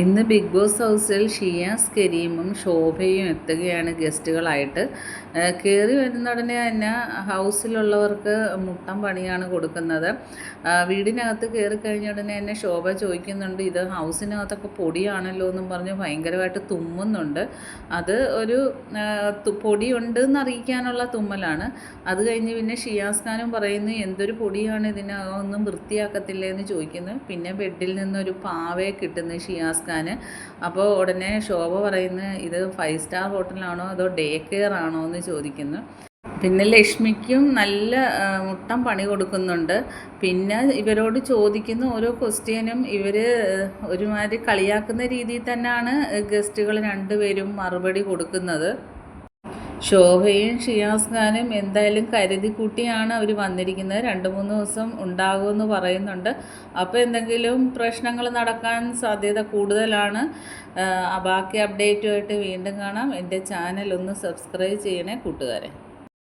ഇന്ന് big boss ഹൗസിൽ ഷിയാസ് കരീമും ശോഭയും എത്തുകയാണ് ഗസ്റ്റുകളായിട്ട്. കയറി വരുന്ന ഉടനെ തന്നെ ഹൗസിലുള്ളവർക്ക് മുട്ടം പണിയാണ് കൊടുക്കുന്നത്. വീടിനകത്ത് കയറി കഴിഞ്ഞ ഉടനെ തന്നെ ശോഭ ചോദിക്കുന്നുണ്ട് ഇത് ഹൗസിനകത്തൊക്കെ പൊടിയാണല്ലോ എന്നും പറഞ്ഞ് ഭയങ്കരമായിട്ട് തുമ്മുന്നുണ്ട്. അത് ഒരു പൊടിയുണ്ട് എന്നറിയിക്കാനുള്ള തുമ്മലാണ്. അത് കഴിഞ്ഞ് പിന്നെ ഷിയാസ് ഖാനും പറയുന്നു എന്തൊരു പൊടിയാണ് ഇതിനൊന്നും വൃത്തിയാക്കത്തില്ലേ എന്ന് ചോദിക്കുന്നു. പിന്നെ ബെഡിൽ നിന്നൊരു പാവയെ കിട്ടുന്നു ഷിയാസ് ഖാന് അപ്പോൾ ഉടനെ ശോഭ പറയുന്നു ഇത് ഫൈവ് സ്റ്റാർ ഹോട്ടലാണോ അതോ ഡേ കെയർ ആണോ എന്ന് ചോദിക്കുന്നു. പിന്നെ ലക്ഷ്മിക്കും നല്ല മുട്ടം പണി കൊടുക്കുന്നുണ്ട്. പിന്നെ ഇവരോട് ചോദിക്കുന്ന ഓരോ ക്വസ്റ്റ്യനും ഇവർ ഒരുമാതിരി കളിയാക്കുന്ന രീതിയിൽ തന്നെയാണ് ഗസ്റ്റുകൾ രണ്ടുപേരും മറുപടി കൊടുക്കുന്നത്. ശോഭയും ഷിയാസ് ഖാനും എന്തായാലും കരുതി കൂട്ടിയാണ് അവർ വന്നിരിക്കുന്നത്. രണ്ട് മൂന്ന് ദിവസം ഉണ്ടാകുമെന്ന് പറയുന്നുണ്ട്. അപ്പോൾ എന്തെങ്കിലും പ്രശ്നങ്ങൾ നടക്കാൻ സാധ്യത കൂടുതലാണ്. ബാക്കി അപ്ഡേറ്റുമായിട്ട് വീണ്ടും കാണാം. എന്റെ ചാനൽ ഒന്ന് സബ്സ്ക്രൈബ് ചെയ്യണേ കൂട്ടുകാരെ.